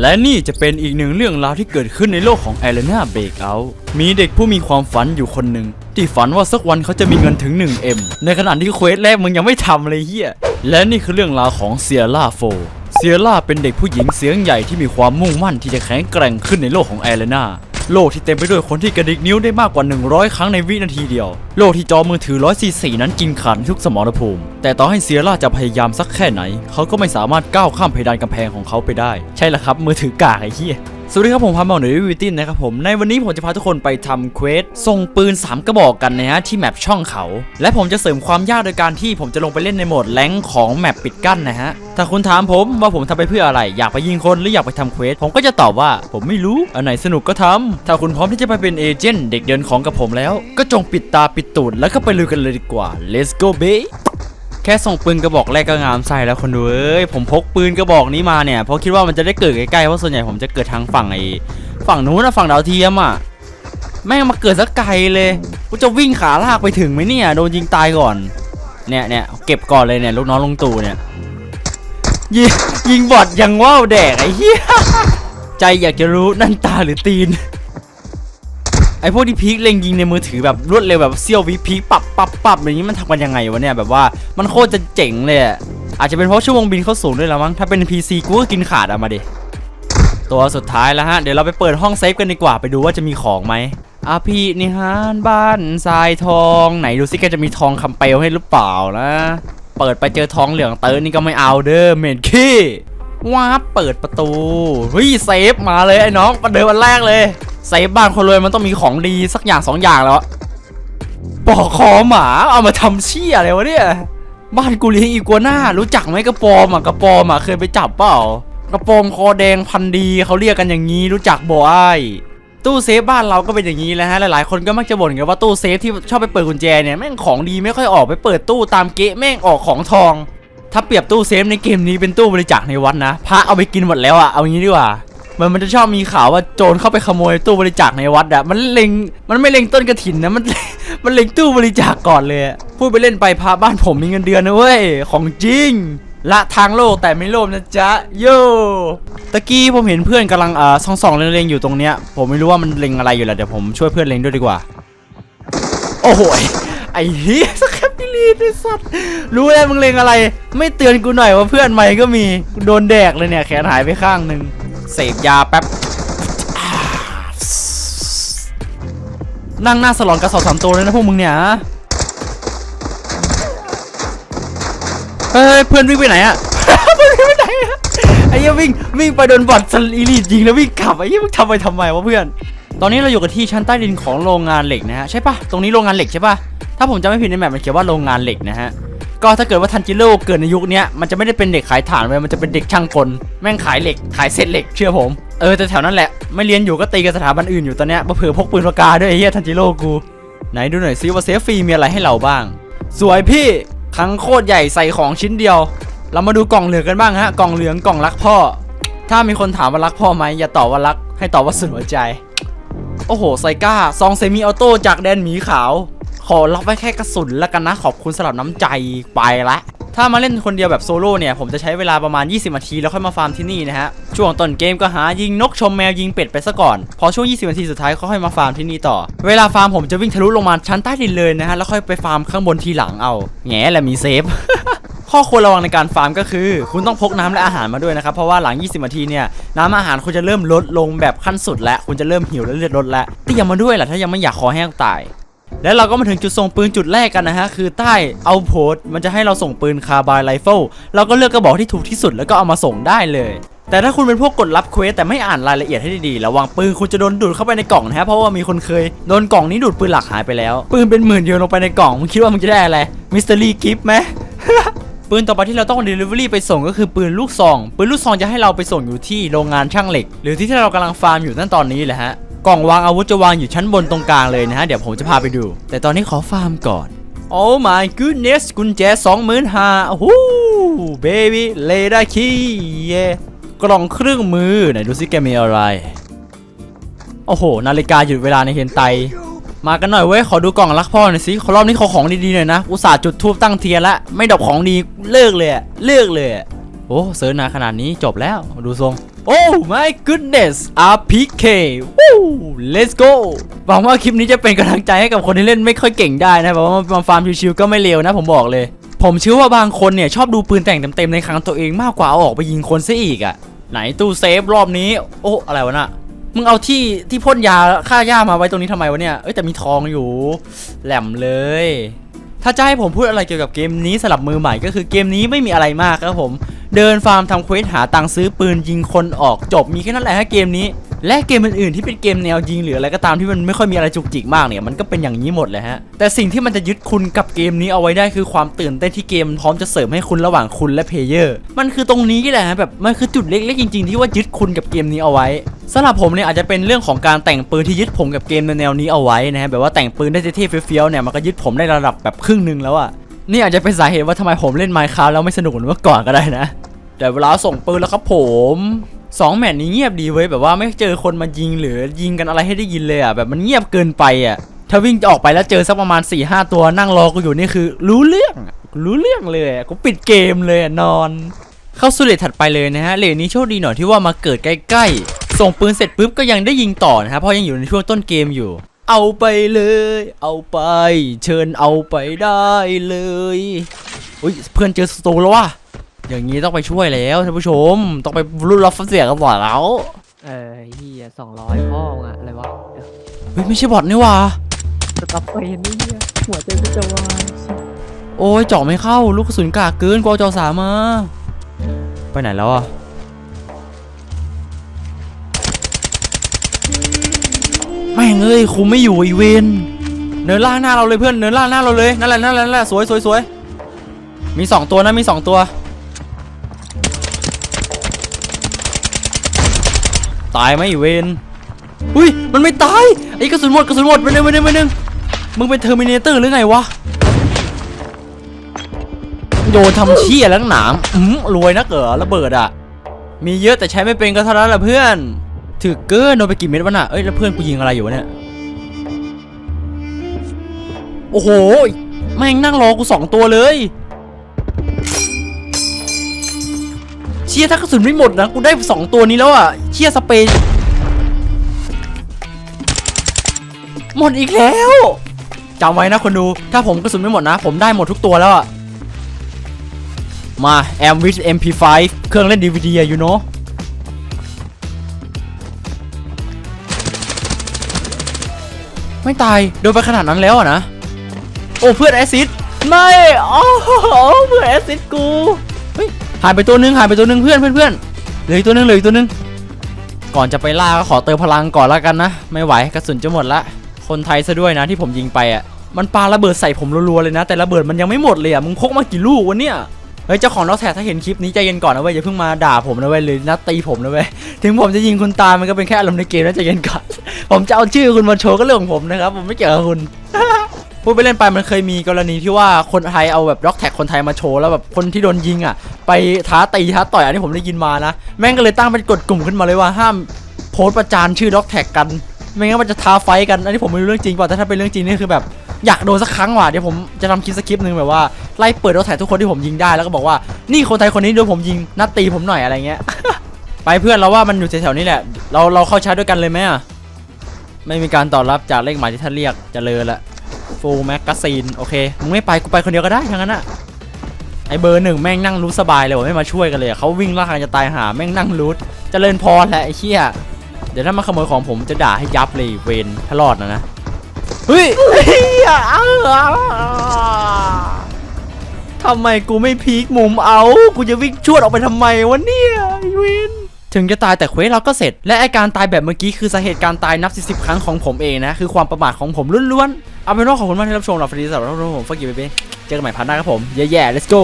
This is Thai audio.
และนี่จะเป็นอีกหนึ่งเรื่องราวที่เกิดขึ้นในโลกของเอเลนาเบเกิลมีเด็กผู้มีความฝันอยู่คนหนึ่งที่ฝันว่าสักวันเขาจะมีเงินถึง 1M ในขณะที่เควสแรกมึงยังไม่ทำเลยเฮียและนี่คือเรื่องราวของเซียร่าโฟเซียร่าเป็นเด็กผู้หญิงเสียงใหญ่ที่มีความมุ่งมั่นที่จะแข็งแกร่งขึ้นในโลกของเอเลนา โลกที่เต็มไปด้วยคนที่กระดิกนิ้วได้มากกว่า 100 ครั้งในวินาทีเดียว โลกที่จอมือถือ144นั้นกินขาดทุกสมรภูมิ แต่ต่อให้เซียร่าจะพยายามสักแค่ไหน เขาก็ไม่สามารถก้าวข้ามเพดานกำแพงของเขาไปได้ ใช่ละครับมือถือกากไอ้เหี้ย สวัสดีครับผมพันบอลหรือวิวตินนะครับผมในวันนี้ผมจะพาทุกคนไปทำเควสส่งปืน 3 กระบอกกันนะฮะที่แมปช่องเขา และผมจะเสริมความยากโดยการที่ผมจะลงไปเล่นในโหมดแรงของแมปปิดกั้นนะฮะถ้าคุณถามผมว่าผมทำไปเพื่ออะไร อยากไปยิงคนหรืออยากไปทำเควสผมก็จะตอบว่าผมไม่รู้อันไหนสนุกก็ทำถ้าคุณพร้อมที่จะไปเป็นเอเจนต์เด็กเดินของกับผมแล้ว ก็จงปิดตาปิดตูดแล้วก็ไปลุยกันเลยดีกว่า let's go baby แค่ส่งปืนกระบอกแรกก็งามใส่แล้วคนดูเอ้ยผมพกปืนกระบอกนี้มาเนี่ยเพราะคิดว่ามันจะได้เกิดใกล้ๆเพราะส่วนใหญ่ผมจะเกิดทางฝั่งไอ้ฝั่งนู้นนะฝั่งดาวเทียมอะแม่งมาเกิดสักไกลเลยกูจะวิ่งขาลากไปถึงไหมเนี่ยโดนยิงตายก่อนเนี่ยเนี่ยเก็บก่อนเลยเนี่ยลูกน้องลงตู่เนี่ยยิงยิงบอดยังว่าวแดกไอ้เหี้ยใจอยากจะรู้นั่นตาหรือตีน พวกที่พีคเล็งยิงในมือถือแบบรวดเร็วแบบเซี่ยววิพีคปับปับปับอย่างนี้มันทำกันยังไงวะเนี่ยแบบว่ามันโคตรจะเจ๋งเลยอะอาจจะเป็นเพราะชั่วโมงบินเขาสูงด้วยแล้วมั้งถ้าเป็น PC กูก็กินขาดอะมาดิตัวสุดท้ายแล้วฮะ เดี๋ยวเราไปเปิดห้องเซฟกันดีกว่าไปดูว่าจะมีของไหมอาพีนิฮานบ้านทรายทองไหนดูซิแกจะมีทองคำเปลวให้หรือเปล่านะ เปิดไปเจอทองเหลืองเตอร์นี่ก็ไม่เอาเด้อเมนขี้ว้าเปิดประตูเฮ้ยเซฟมาเลยไอ้น้องประเดิมวันแรกเลย เซฟบ้านคนรวยมันต้องมีของดีสักอย่างสองอย่างแล้วปอกคอหมาเอามาทำเชี่ยอะไรวะเนี่ยบ้านกูเลี้ยงอีกัวน่ารู้จักไหมกระปอมอะกระปอมอะเคยไปจับเปล่ากระปอมคอแดงพันดีเขาเรียกกันอย่างนี้รู้จักบ่ไอ้ตู้เซฟบ้านเราก็เป็นอย่างนี้แหละฮะหลายๆคนก็มักจะบ่นกันว่าตู้เซฟที่ชอบไปเปิดกุญแจเนี่ยแม่งของดีไม่ค่อยออกไปเปิดตู้ตามเกะแม่งออกของทอง ถ้าเปรียบตู้เซฟในเกมนี้เป็นตู้บริจาคในวัดนะพระเอาไปกินหมดแล้วอะเอางี้ดีกว่า มันมันจะชอบมีข่าวว่าโจรเข้าไปขโมยตู้บริจาคในวัดอะมันเล็งมันไม่เล็งต้นกระถินนะมันมันเล็งตู้บริจาคก่อนเลยพูดไปเล่นไปพาบ้านผมมีเงินเดือนนะเว้ยของจริงละทางโลกแต่ไม่โลภนะจ๊ะโย่ตะกี้ผมเห็นเพื่อนกำลังอ่าส่องส่องเล็งๆอยู่ตรงเนี้ย ผมไม่รู้ว่ามันเล็งอะไรอยู่แหละเดี๋ยวผมช่วยเพื่อนเล็งด้วยดีกว่า โอ้โหไอ้เฮียสแคปปิลีดไอ้สัตว์รู้แล้วมึงเล็งอะไร ไม่เตือนกูหน่อยว่าเพื่อนใหม่ก็มีโดนแดกเลยเนี่ยแขนหายไปข้างหนึ่ง เสพยาแป๊บนั่งหน้าสลอนกระสอบสามตัวเลยนะพวกมึงเนี่ยฮะเฮ้ยเพื่อนวิ่งไปไหนอะเพื่อนวิ่งไปไหนอะไอ้เหี้ยวิ่งวิ่งไปโดนบอทสลีลีดยิงแล้ววิ่งกลับไอ้เหี้ยมึงทำไปทำไมวะเพื่อน ตอนนี้เราอยู่กันที่ชั้นใต้ดินของโรงงานเหล็กนะฮะใช่ปะตรงนี้โรงงานเหล็กใช่ปะถ้าผมจำไม่ผิดในแมปมันเขียนว่าโรงงานเหล็กนะฮะ ก็ถ้าเกิดว่าทันจิโร่เกิดในยุคนี้มันจะไม่ได้เป็นเด็กขายถ่านเว้ยมันจะเป็นเด็กช่างกลแม่งขายเหล็กขายเศษเหล็กเชื่อผมเออแต่แถวนั้นแหละไม่เรียนอยู่ก็ตีกับสถาบันอื่นอยู่ตอนเนี้ยเผื่อพกปืนปากกาด้วยไอ้เฮียทันจิโร่กูไหนดูหน่อยซิว่าเซฟฟรีมีอะไรให้เราบ้าง สวยพี่ครั้งโคตรใหญ่ใส่ของชิ้นเดียว เรามาดูกล่องเหลืองกันบ้างฮะกล่องเหลืองกล่องรักพ่อ ถ้ามีคนถามว่ารักพ่อไหมอย่าตอบว่ารักให้ตอบว่าสุดหัวใจ โอ้โหไซก้าซองเซมิออโต้จากแดนหมีขาว ขอรับไว้แค่กระสุนแล้วกันนะ ขอบคุณสำหรับน้ำใจไปละถ้ามาเล่นคนเดียวแบบโซโล่เนี่ย ผมจะใช้เวลาประมาณ 20 นาทีแล้วค่อยมาฟาร์มที่นี่นะฮะ ช่วงต้นเกมก็หายิงนกชมแมวยิงเป็ดไปซะก่อน พอช่วง 20 นาทีสุดท้ายค่อยมาฟาร์มที่นี่ต่อ เวลาฟาร์มผมจะวิ่งทะลุลงมาชั้นใต้ดินเลยนะฮะ แล้วค่อยไปฟาร์มข้างบนทีหลังเอา แง่และมีเซฟข้อควรระวังในการฟาร์มก็คือ คุณต้องพกน้ำและอาหารมาด้วยนะครับ เพราะว่าหลัง 20 นาทีเนี่ยน้ำอาหารคุณจะเริ่มลดลงแบบขั้นสุดแล้วคุณจะเริ่มหิวและเลือดลดแล้วเตรียมมาด้วยแหละถ้ายังไม่อยากคอแห้งตาย แล้วเราก็มาถึงจุดส่งปืนจุดแรกกันนะฮะ คือใต้เอาโพสมันจะให้เราส่งปืนคาร์บายไรเฟิลเราก็เลือกกระบอกที่ถูกที่สุดแล้วก็เอามาส่งได้เลย แต่ถ้าคุณเป็นพวกกดรับเควสแต่ไม่อ่านรายละเอียดให้ดีๆระวังปืนคุณจะโดนดูดเข้าไปในกล่องนะฮะเพราะว่ามีคนเคยโดนกล่องนี้ดูดปืนหลักหายไปแล้ว ปืนเป็นหมื่นโยนลงไปในกล่องมึงคิดว่ามึงจะได้อะไรมิสเตอรี่กิฟต์ไหมปืนต่อไปที่เราต้อง Delivery ไปส่งก็คือปืนลูกซอง ปืนลูกซองจะให้เราไปส่งอยู่ที่โรงงานช่างเหล็ก หรือที่ที่เรากำลังฟาร์มอยู่นั่นตอนนี้แหละฮะ กล่องวางอาวุธจะวางอยู่ชั้นบนตรงกลางเลยนะฮะ เดี๋ยวผมจะพาไปดู แต่ตอนนี้ขอฟาร์มก่อน Oh my goodness กุญแจ25,000โอ้โห baby เลดาคีเยกล่องเครื่องมือไหนดูซิแกมีอะไร โอ้โห นาฬิกาหยุดเวลาในเฮนไต มากันหน่อยเว้ย ขอดูกล่องรักพ่อหน่อยสิขอรอบนี้ขอของดีๆหน่อยนะ อุตส่าห์จุดทูบตั้งเทียนละ ไม่ดอกของดีเลิกเลยเลิกเลย โอ้เซิร์ชนาขนาดนี้จบแล้ว ดูทรง โอ้ my goodness RPK วู้ let's go หวังว่าคลิปนี้จะเป็นกำลังใจให้กับคนที่เล่นไม่ค่อยเก่งได้นะแบบว่ามาฟาร์มชิวๆก็ไม่เลวนะผมบอกเลย ผมเชื่อว่าบางคนเนี่ยชอบดูปืนแต่งเต็มๆในครั้งตัวเองมากกว่าเอาออกไปยิงคนซะอีกอะไหนตู้เซฟรอบนี้ โอ้ อะไรวะน่ะมึงเอาที่ที่พ่นยาฆ่าหญ้ามาไว้ตรงนี้ทำไมวะเนี่ย เอ้ยแต่มีทองอยู่ แหลมเลย ถ้าจะให้ผมพูดอะไรเกี่ยวกับเกมนี้สำหรับมือใหม่ก็คือเกมนี้ไม่มีอะไรมากครับผม เดินฟาร์มทำเควสหาตังค์ซื้อปืนยิงคนออกจบมีแค่นั้นแหละฮะเกมนี้ และเกมอื่นๆที่เป็นเกมแนวยิงหรืออะไรก็ตามที่มันไม่ค่อยมีอะไรจุกจิกมากเนี่ยมันก็เป็นอย่างนี้หมดเลยฮะแต่สิ่งที่มันจะยึดคุณกับเกมนี้เอาไว้ได้คือความตื่นเต้นที่เกมพร้อมจะเสริมให้คุณระหว่างคุณและเพลเยอร์มันคือตรงนี้แหละฮะแบบมันคือจุดเล็กๆจริงๆที่ว่ายึดคุณกับเกมนี้เอาไว้สำหรับผมเนี่ยอาจจะเป็นเรื่องของการแต่งปืนที่ยึดผมกับเกมในแนวนี้เอาไว้นะฮะแบบว่าแต่งปืนได้เท่ๆเฟี้ยวๆเนี่ยมันก็ยึดผมได้ระดับแบบครึ่งหนึ่งแล้วอะนี่อาจจะเป็นสาเหตุว่าทำไมผมเล่น Minecraft แล้วไม่สนุกเหมือนเมื่อก่อนก็ได้นะ แต่เวลาส่งปืนแล้วครับผมสองแมตช์นี้เงียบดีเว้ยแบบว่าไม่เจอคนมายิงหรือยิงกันอะไรให้ได้ยินเลยอะแบบมันเงียบเกินไปอะถ้าวิ่งจะออกไปแล้วเจอสักประมาณ4ี่ห้าตัวนั่งรอกูอยู่นี่คือ รู้เรื่องรู้เรื่องเลยกูปิดเกมเลยนอน เข้าสู่เลทถัดไปเลยนะฮะเลทนี้โชคดีหน่อยที่ว่ามาเกิดใกล้ๆ ส่งปืนเสร็จปุ๊บก็ยังได้ยิงต่อนะครับเพราะยังอยู่ในช่วงต้นเกมอยู่ เอาไปเลย เอาไป เชิญเอาไปได้เลยอุ้ยเพื่อนเจอสตูแล้วว่ะ อย่างนี้ต้องไปช่วยแล้วท่านผู้ชม ต้องไปรุ่นรับฟังเสียงกันต่อแล้ว เออเฮียสองร้อยพ่อมึงอะอะไรวะเดี๋ยวเฮ้ยไม่ใช่บอทนี่หว่าสตับเฟรนนี่เฮียหัวใจกูจะวายโอ้ยเจาะไม่เข้า ลูกกระสุนกากเกินกว่าจอสามมาไปไหนแล้วอะแม่งเอ้ยคุมไม่อยู่อีเวนเนินล่างหน้าเราเลยเพื่อนเนินล่างหน้าเราเลยนั่นแหละนั่นแหละนั่นแหละสวยสวยสวยมีสองตัวนะมีสองตัว ตายไหมเวนอุ้ยมันไม่ตายไอ้กระสุนหมดกระสุนหมดไปหนึ่งไปหนึ่งไปหนึ่งมึงเป็นเทอร์มินเตอร์หรือไงวะโยนทำเชี่ยแล้วหนามอืมรวยนักเหรอระเบิดอะ มีเยอะแต่ใช้ไม่เป็นก็เท่านั้นแหละเพื่อน ถือเกินโดนไปกี่เม็ดวะน่ะเอ้ยแล้วเพื่อนกูยิงอะไรอยู่วะเนี่ยโอ้โหแม่งนั่งรอกูสองตัวเลย ชี่ยถ้ากระสุนไม่หมดนะกูได้สองตัวนี้แล้วอะเชี่ยสเปรย์หมดอีกแล้วจำไว้นะคนดู ถ้าผมกระสุนไม่หมดนะ ผมได้หมดทุกตัวแล้วอะ มา m w i t MP5 เครื่องเล่น DVD อะ you know ไม่ตาย โดนไปขนาดนั้นแล้วอะนะ โอ้เพื่อนแอซิดไม่ โอ้เพื่อนแอซิดกู หายไปตัวนึงหายไปตัวนึงเพื่อนเพื่อนเพื่อนเหลืออีกตัวนึงเหลืออีกตัวนึงก่อนจะไปล่าก็ขอเติมพลังก่อนล้วกันนะไม่ไหวกระสุนจะหมดละ คนไทยซะด้วยนะที่ผมยิงไปอะมันปาระเบิดใส่ผมรัวๆเลยนะ แต่ระเบิดมันยังไม่หมดเลยอะมึงพกมากี่ลูกวะเนี่ยเฮ้ยเจ้าของนอกแท็กถ้าเห็นคลิปนี้ใจเย็นก่อนนะเว้ยอย่าเพิ่งมาด่าผมนะเว้ยหรือนัดตีผมนะเว้ยถึงผมจะยิงคุณตายมันก็เป็นแค่อารมณ์ในเกมนะใจเย็นก่อนผมจะเอาชื่อคุณมาโชว์ก็เรื่องของผมนะครับผมไม่เกี่ยวกับคุณ พูดไปเล่นไปมันเคยมีกรณีที่ว่าคนไทยเอาแบบด็อกแท็กคนไทยมาโชว์แล้วแบบคนที่โดนยิงอะ ไปท้าตีท้าต่อยอันนี้ผมได้ยินมานะ แม่งก็เลยตั้งเป็นกฎกลุ่มขึ้นมาเลยว่าห้ามโพสต์ประจานชื่อด็อกแท็กกันไม่งั้นมันจะท้าไฟกันอันนี้ผมไม่รู้เรื่องจริงป่าแต่ถ้าเป็นเรื่องจริงนี่คือแบบอยากโดนสักครั้งว่ะเดี๋ยวผมจะทำคลิปสคริปต์หนึ่งแบบว่าไล่เปิดด็อกแท็กทุกคนที่ผมยิงได้แล้วก็บอกว่านี่คนไทยคนนี้โดนผมยิงนัดตีผมหน่อยอะไรเงี้ยไปเพื่อนเราว่ามันอยู่แถวๆนี้แหละ เราเราเข้าชาร์จด้วยกันเลยไหมอะไม่มีการตอบรับจากเลขหมายที่ท่านเรียกจะเลยละ ฟูลแมกกาซีนโอเคมึงไม่ไปกูไปคนเดียวก็ได้ทั้งนั้นอะไอเบอร์หนึ่งแม่งนั่งรู้สบายเลยว่ะไม่มาช่วยกันเลยเขาวิ่งล่าทางจะตายหาแม่งนั่งรู้เจริญพรแหละไอ้เหี้ยเดี๋ยวถ้ามาขโมยของผมจะด่าให้ยับเลยเวนถ้ารอดนะนะเฮ้ยเหี้ยอ้าวทำไมกูไม่พีคมุมเอา กูจะวิ่งชวดออกไปทำไมวะเนี่ยเวน ถึงจะตายแต่เควสเราก็เสร็จ และไอการตายแบบเมื่อกี้คือสาเหตุการตายนับสิบครั้งของผมเองนะ คือความประมาทของผมล้วนๆ เอาเป็นว่าขอบคุณมากที่รับชมเราฟรีสำหรับรับชมผมฟักกี้เบเบ้เจอกันใหม่พันหน้าครับผม แย่ๆ let's go